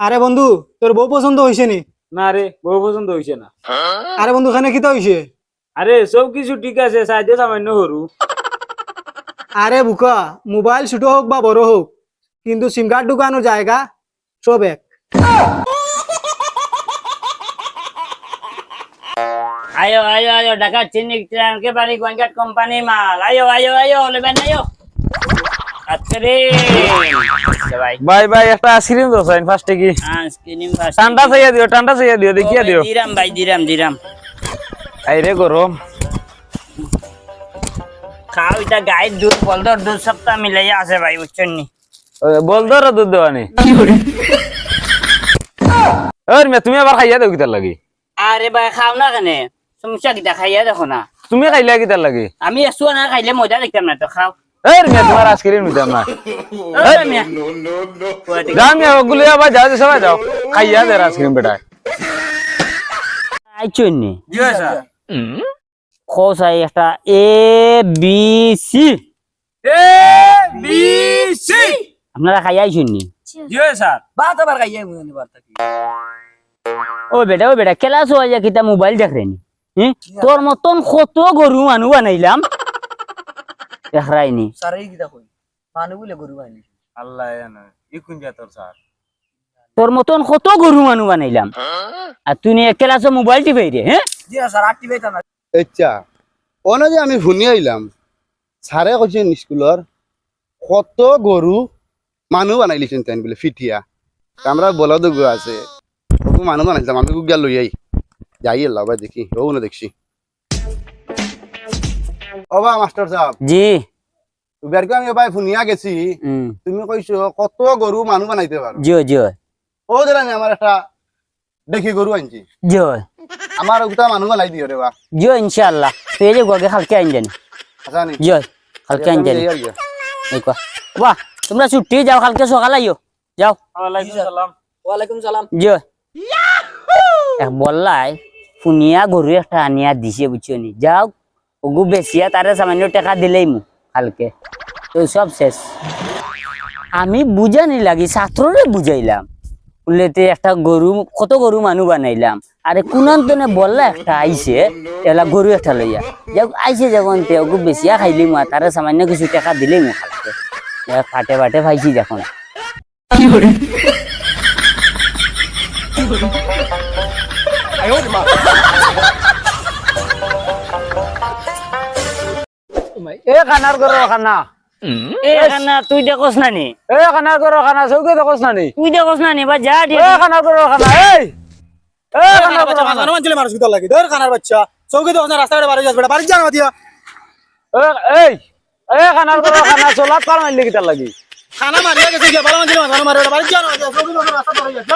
আরে বন্ধু তোর বউ পছন্দ হয়েছে নি? না রে বহু পছন্দ হইছে না। আরে বন্ধু খানে কিতা হয়েছে আরে সব কিছু ঠিক আছে সাহায্য সামান্য হরু আরে বুকা মোবাইল ছোট হোক বা বড় হোক কিন্তু সিম কার্ড ঢুকানোর জায়গা সব এক। আয়ো আয়ো আয়ো ঢাকা চিনি ট্রানকে বাড়ি গোয়েঙ্গাট কোম্পানি মাল। আয়ো আয়ো আয়ো লেবেন আয়ো। ভাই। ভাই ভাই একটা আইসক্রিম তো সাইন ফার্স্টে কি? ঠান্ডা চাইয়া দিও ঠান্ডা চাইয়া দিও দেখিয়া দিও। দিরাম ভাই দিরাম দিরাম। আই রে গরম। খাও এটা গাই দুধ বলদর দুধ সপ্তাহ মিলাইয়া আছে ভাই বুঝছেন নি? বল দুধ দেওয়ানি ওর মে তুমি আবার খাইয়া দেও কিতার লাগি? আরে ভাই খাও না কেন? সমস্যা কিটা খাইয়া দেখো না। তুমি খাইলা কিতার লাগি? আমি এসো না খাইলে মজা দেখতাম না তো খাও। মে তোমার আইসক্রিম নিতাম না ওই মিয়া। ওগুলো আবার যাও যে সবাই যাও। খাইয়া দে আইসক্রিম বেটা। আইছুন নি। জি হয় স্যার খোসাই একটা A B C A B C আপনারা খাই আইছুন নি। জি হয় স্যার ও বেটা ও বেটা ক্লাস হয়ে যায় কিতা মোবাইল দেখ রেনি তোর মতন কত গরু মানুষ বানাইলাম। দেখাইনি সারাই কিতা কই? মানুহ বলে গরু বাহিনী আল্লাহ জানে। ই কোন জাতর স্যার তোর মতন কত গরু মানুষ বানাইলাম? আর তুই ক্লাসে মোবাইল টিপাই রে হ্যাঁ জি স্যার না আচ্ছা অনে যে আমি শুনি আইলাম ছাৰে কৈছিল স্কুলৰ কত গৰু মানুহ বানাই লিছেন তেন বোলে ফিটিয়া। আমরা বলদ গো আছে। মানুহ বানাইছিলাম আমি গুগিয়া লৈ আই যাই এলাম বা দেখি ও না দেখছি। অবা মাস্টার সাহেব। জি। এবারকে আমি এবার শুনিয়া গেছি। তুমি কইছো কত গরু মানুহ বানাইতে পারো জি জি। ও দিলা আমার একটা দেখি গরু আনছি। জি। আমার ওটা মানুহ বানাই দিও রে বা জি ইনশাআল্লাহ। তুই যে গগে খালকে আইন জানি। আচ্ছা নি জি খালকে আইন জানি। এই কি। এই কোয়া বাহ তোমরা ছুটি যাও কালকে সকালে আইও যাও। ওয়ালাইকুম সালাম। ওয়ালাইকুম সালাম। জি। এক বললাই ফুনিয়া গরু একটা আনিয়া দিছে বুঝছ নি যাও ওগু বেচিয়া তারে সামান্য টাকা দিলেই মু কালকে। তো সব শেষ। আমি বুঝানি লাগি ছাত্ররে বুঝাইলাম। বললেতে একটা গরু কত গরু মানুষ বানাইলাম। আরে কুনান্তনে বললা একটা আইছে এলা গরু একটা লইয়া। যাক আইছে যখন তে ওগু বেচিয়া খাইলি মা তারে সামান্য কিছু টাকা দিলেই মু কালকে। যাক ফাটে ফাটে খাইছি দেখুন এ খানার করো খানা। এ খানা তুই দেখোস না নি এ খানার করো খানা চৌকে দেখোস না তুই দেখোস না নি বা যা এ দিয়ে খানার করো খানা এই। এ খানার করো খানা। মানছিলে মানুষ কিতা লাগে। ধর খানার বাচ্চা। চৌকি তো রাস্তাঘাটে বাড়ি যাস বেটা বাড়ি যা না এই। এ খানার করো খানা চলাত পার মারলি কিতার লাগি। খানা মারিয়া গেছে গিয়া ভালো মানছিলে মানুষ মারে বাড়ি যা না দিয়া চৌকি তো বাড়ি যাস